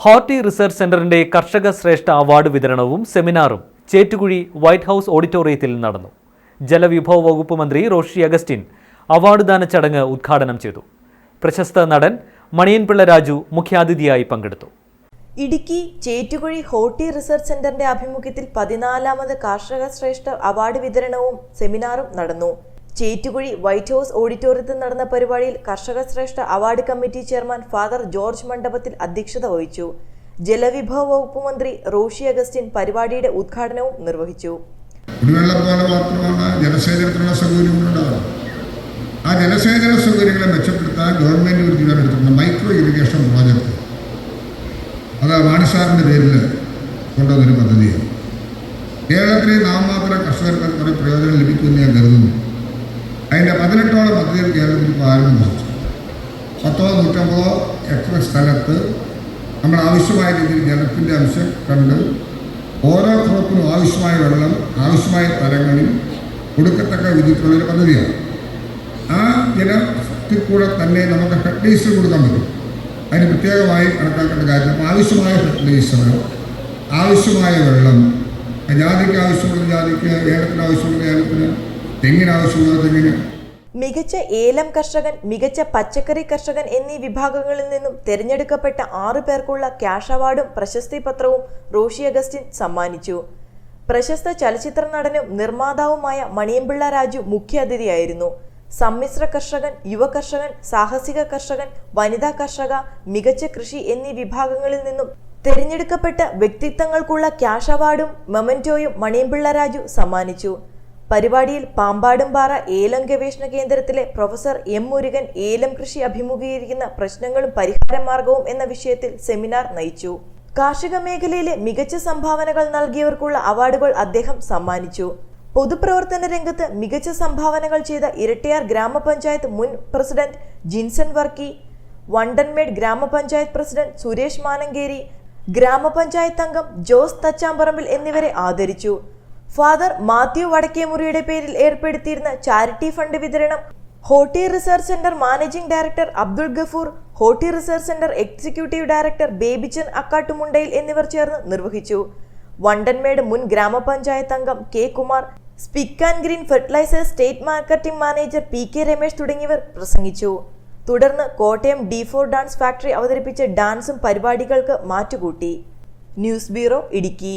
Horti research സെന്ററിന്റെ കർഷക Shreshta award വിതരണവും സെമിനാറും ചേറ്റുകുഴി വൈറ്റ് ഹൗസ് ഓഡിറ്റോറിയത്തിൽ നടന്നു. ജലവിഭവ വകുപ്പ് മന്ത്രി റോഷി അഗസ്റ്റിൻ അവാർഡ് ദാന ചടങ്ങ് ഉദ്ഘാടനം ചെയ്തു. പ്രശസ്ത നടൻ മണിയൻപിള്ള രാജു മുഖ്യാതിഥിയായി പങ്കെടുത്തു. ഇടുക്കി ചേറ്റുകുഴി ഹോട്ടി റിസർച്ച് സെന്ററിന്റെ ആഭിമുഖ്യത്തിൽ പതിനാലാമത് കർഷക ശ്രേഷ്ഠ അവാർഡ് വിതരണവും സെമിനാറും നടന്നു. ചേറ്റുകുഴി വൈറ്റ് ഹൗസ് ഓഡിറ്റോറിയത്തിൽ നടന്ന പരിപാടിയിൽ Karshaka Shreshta award committee chairman father George മണ്ഡപത്തിൽ അധ്യക്ഷത വഹിച്ചു. ജലവിഭവ വകുപ്പ് മന്ത്രി റോഷി അഗസ്റ്റിൻ പരിപാടിയുടെ ഉദ്ഘാടനവും നിർവഹിച്ചു. കുടിവെള്ളം മാത്രമാണ് ജലസേചനത്തിനുള്ള സൗകര്യങ്ങളുണ്ടാകും ആ ജലസേചന സൗകര്യങ്ങളെ മെച്ചപ്പെടുത്താൻ ഗവൺമെന്റ് ഒരു തീരുമാനം മൈക്രോ ഇറിഗേഷൻ പ്രോജക്റ്റ് അത് വാണിസാറിന്റെ പേരിൽ കൊണ്ടുവന്നൊരു പദ്ധതിയാണ്. കേരളത്തിലെ നാമമാത്ര കർഷകർക്ക് കുറേ പ്രയോജനം ലഭിക്കുമെന്ന് ഞാൻ കരുതുന്നു. അതിന്റെ പതിനെട്ടോളം പദ്ധതികൾ കേരളത്തിൽ പ്രാരംഭം വെച്ചു പത്തോ നൂറ്റമ്പതോ എത്ര സ്ഥലത്ത് നമ്മൾ ആവശ്യമായ രീതിയിൽ ജലത്തിന്റെ അംശം കണ്ട് ഓരോ ക്രോപ്പിനും ആവശ്യമായ വെള്ളം ആവശ്യമായ തലങ്ങളിൽ കൊടുക്കത്തക്ക വിധത്തിലുള്ളൊരു പദ്ധതിയാണ്. ആ ജലത്തിൽ കൂടെ തന്നെ നമുക്ക് ഫെർട്ടിലൈസർ കൊടുക്കാൻ പറ്റും. അതിന് പ്രത്യേകമായി കണക്കാക്കേണ്ട കാര്യം ആവശ്യമായ ഫെർട്ടിലൈസർ ആവശ്യമായ വെള്ളം ജാതിക്ക് ആവശ്യമുള്ള ജാതിക്ക് ഏലത്തിന് ആവശ്യമുള്ള ഏലത്തിന് തെങ്ങിന് ആവശ്യമുള്ള തെങ്ങിന്. മികച്ച ഏലം കർഷകൻ മികച്ച പച്ചക്കറി കർഷകൻ എന്നീ വിഭാഗങ്ങളിൽ നിന്നും തിരഞ്ഞെടുക്കപ്പെട്ട ആറു പേർക്കുള്ള ക്യാഷ് അവാർഡും പ്രശസ്തി പത്രവും റോഷി അഗസ്റ്റിൻ സമ്മാനിച്ചു. പ്രശസ്ത ചലച്ചിത്ര നടനും നിർമ്മാതാവുമായ മണിയമ്പിള്ള രാജു മുഖ്യാതിഥിയായിരുന്നു സമ്മിശ്ര കർഷകൻ യുവ കർഷകൻ സാഹസിക കർഷകൻ വനിതാ കർഷക മികച്ച കൃഷി എന്നീ വിഭാഗങ്ങളിൽ നിന്നും തിരഞ്ഞെടുക്കപ്പെട്ട വ്യക്തിത്വങ്ങൾക്കുള്ള ക്യാഷ് അവാർഡും മെമന്റോയും മണിയമ്പിള്ള രാജു സമ്മാനിച്ചു. പരിപാടിയിൽ പാമ്പാടുംപാറ ഏലം ഗവേഷണ കേന്ദ്രത്തിലെ പ്രൊഫസർ എം മുരുകൻ ഏലം കൃഷി അഭിമുഖീകരിക്കുന്ന പ്രശ്നങ്ങളും പരിഹാര മാർഗവും എന്ന വിഷയത്തിൽ സെമിനാർ നയിച്ചു. കാർഷിക മേഖലയിലെ മികച്ച സംഭാവനകൾ നൽകിയവർക്കുള്ള അവാർഡുകൾ അദ്ദേഹം സമ്മാനിച്ചു. പൊതുപ്രവർത്തന രംഗത്ത് മികച്ച സംഭാവനകൾ ചെയ്ത ഇരട്ടിയാർ ഗ്രാമപഞ്ചായത്ത് മുൻ പ്രസിഡന്റ് ജിൻസൺ വർക്കി വണ്ടൻമേഡ് ഗ്രാമപഞ്ചായത്ത് പ്രസിഡന്റ് സുരേഷ് മാനങ്കേരി ഗ്രാമപഞ്ചായത്ത് അംഗം ജോസ് തച്ചാമ്പറമ്പിൽ എന്നിവരെ ആദരിച്ചു. ഫാദർ മാത്യു വടക്കേമുറിയുടെ പേരിൽ ഏർപ്പെടുത്തിയിരുന്ന ചാരിറ്റി ഫണ്ട് വിതരണം. ഹോട്ടി research centre managing director Abdul Gafoor ഹോട്ടി research centre executive director Babychan Akkattumundayil എന്നിവർ ചേർന്ന് നിർവഹിച്ചു. വണ്ടൻമേട് മുൻ ഗ്രാമപഞ്ചായത്ത് അംഗം K Kumar SPIC and green fertilisers state marketing manager P K Ramesh തുടങ്ങിയവർ പ്രസംഗിച്ചു. തുടർന്ന് Kottayam D four dance factory അവതരിപ്പിച്ച ഡാൻസും പരിപാടികൾക്ക് മാറ്റുകൂട്ടി. News bureau Idukki.